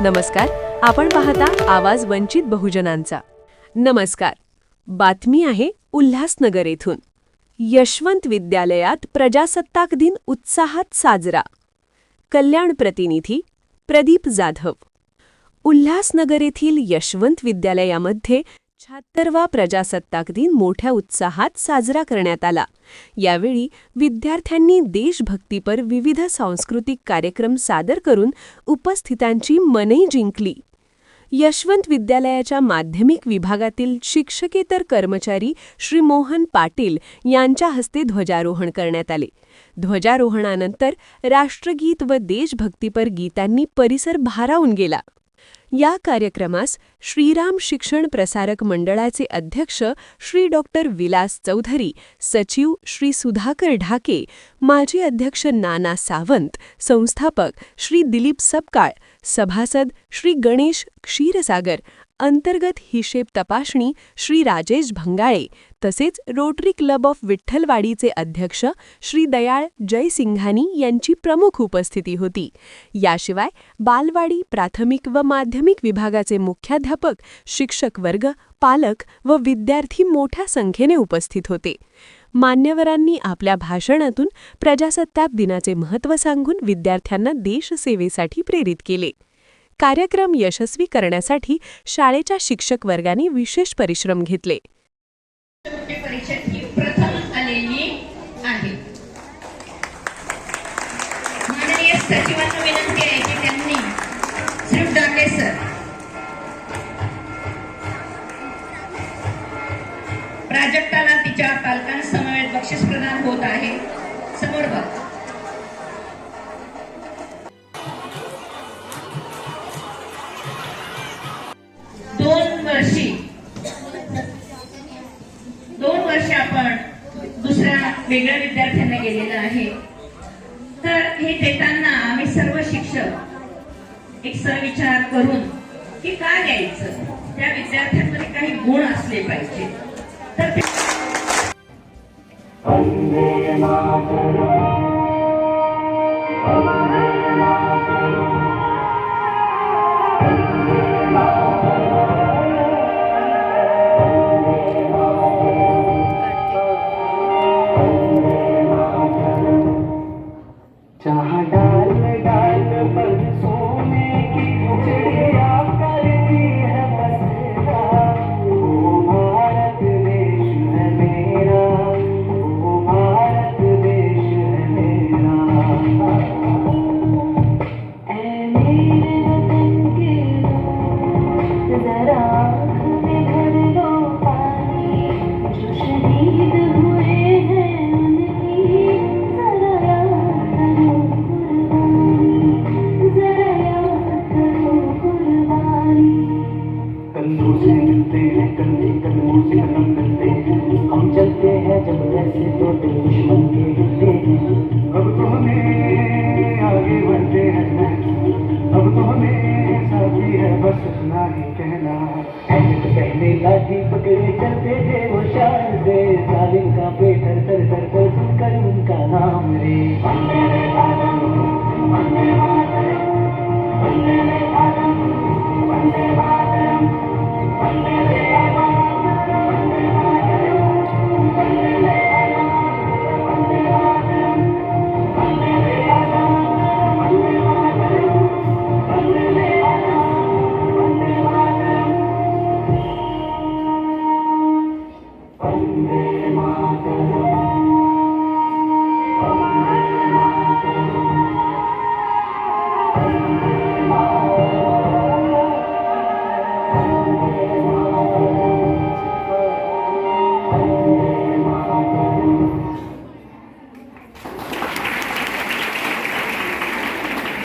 नमस्कार आपण पाहता आवाज वंचित बहुजनांचा. नमस्कार बातमी आहे उल्हासनगर येथून. यशवंत विद्यालयात प्रजासत्ताक दिन उत्साहात साजरा. कल्याण प्रतिनिधी प्रदीप जाधव. उल्हासनगर येथील यशवंत विद्यालयामध्ये शहात्तरवा प्रजासत्ताक दिन मोठ्या उत्साहात साजरा करण्यात आला. यावेळी विद्यार्थ्यांनी देशभक्तीपर विविध सांस्कृतिक कार्यक्रम सादर करून उपस्थितांची मनही जिंकली. यशवंत विद्यालयाच्या माध्यमिक विभागातील शिक्षकेतर कर्मचारी श्री मोहन पाटील यांच्या हस्ते ध्वजारोहण करण्यात आले. ध्वजारोहणानंतर राष्ट्रगीत व देशभक्तीपर गीतांनी परिसर भारावून गेला. या कार्यक्रमास श्रीराम शिक्षण प्रसारक मंडळाचे अध्यक्ष श्री डॉक्टर विलास चौधरी सचिव श्री सुधाकर ढाके माजी अध्यक्ष नाना सावंत संस्थापक श्री दिलीप सपकाळ सभासद श्री गणेश क्षीरसागर अंतर्गत हिशेब तपासणी श्री राजेश भंगाळे तसेच रोटरी क्लब ऑफ विठ्ठलवाडीचे अध्यक्ष श्री दयाळ जयसिंघानी यांची प्रमुख उपस्थिती होती. याशिवाय बालवाडी प्राथमिक व माध्यमिक विभागाचे मुख्याध्यापक शिक्षक वर्ग पालक व विद्यार्थी मोठ्या संख्येने उपस्थित होते. मान्यवरांनी आपल्या भाषणातून प्रजासत्ताक दिनाचे महत्त्व सांगून विद्यार्थ्यांना देशसेवेसाठी प्रेरित केले. कार्यक्रम यशस्वी करण्यासाठी शाळेच्या शिक्षक वर्गाने विशेष परिश्रम घेतले. प्राजक्ताला तिच्या पालकांसमवेत बक्षीस प्रदान होत आहे. वर्षी. दोन वर्ष आपण दुसऱ्या वेगळ्या विद्यार्थ्यांना गेलेलं आहे. तर हे देताना आम्ही सर्व शिक्षक एक सविचार करून की काय द्यायचं? त्या विद्यार्थ्यांमध्ये काही गुण असले पाहिजे. तर ते से मिलते हैं हम चलते हैं जब ऐसे तो दुश्मन के हिलते अब तो हमें आगे बढ़ते हैं। अब तो हमें साथी है, बस इतना ही कहना। पहने लाठी पकड़े चलते थे वो शान से, जालिम का पेट थर थर थर थर सुनकर उनका नाम रे।